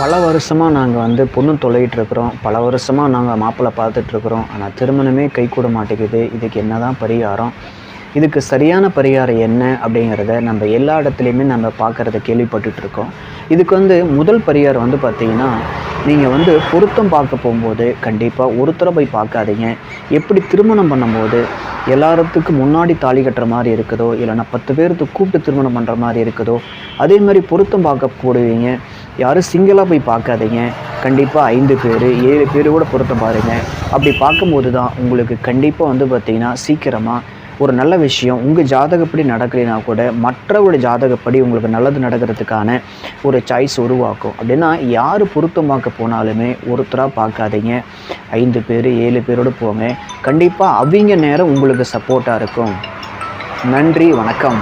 பல வருஷமாக நாங்கள் வந்து பொண்ணு தொலைகிட்டு இருக்கிறோம். பல வருஷமாக நாங்கள் மாப்பிள்ளை பார்த்துட்ருக்குறோம் ஆனால் திருமணமே கை கூட மாட்டேங்குது. இதுக்கு என்ன தான் பரிகாரம்? இதுக்கு சரியான பரிகாரம் என்ன அப்படிங்கிறத நம்ம எல்லா இடத்துலையுமே நம்ம பார்க்குறத கேள்விப்பட்டுட்டுருக்கோம் இதுக்கு வந்து முதல் பரிகாரம் வந்து பார்த்திங்கன்னா நீங்கள் வந்து பொருத்தம் பார்க்க போகும்போது கண்டிப்பாக ஒருத்தரை போய் பார்க்காதீங்க. எப்படி திருமணம் பண்ணும்போது எல்லாத்துக்கும் முன்னாடி தாலி கட்டுற மாதிரி இருக்குதோ இல்லைன்னா பத்து பேருக்கு கூப்பிட்டு திருமணம் பண்ணுற மாதிரி இருக்குதோ அதே மாதிரி பொருத்தம் பார்க்க போடுவீங்க. யாரும் சிங்கிளாக போய் பார்க்காதீங்க. கண்டிப்பாக ஐந்து பேர் ஏழு பேர் கூட பொருத்தம் பாருங்கள் அப்படி பார்க்கும்போது தான் உங்களுக்கு கண்டிப்பாக வந்து பார்த்திங்கன்னா சீக்கிரமாக ஒரு நல்ல விஷயம் உங்கள் ஜாதகப்படி நடக்கலைனா கூட மற்றவருடைய ஜாதகப்படி உங்களுக்கு நல்லது நடக்கிறதுக்கான ஒரு சாய்ஸ் உருவாக்கும். அப்படின்னா யார் பொருத்தமாக்க போனாலுமே ஒருத்தராக பார்க்காதீங்க. ஐந்து பேர் ஏழு பேரோடு போங்க. கண்டிப்பாக அவங்க நேரம் உங்களுக்கு சப்போர்ட்டாக இருக்கும். நன்றி வணக்கம்.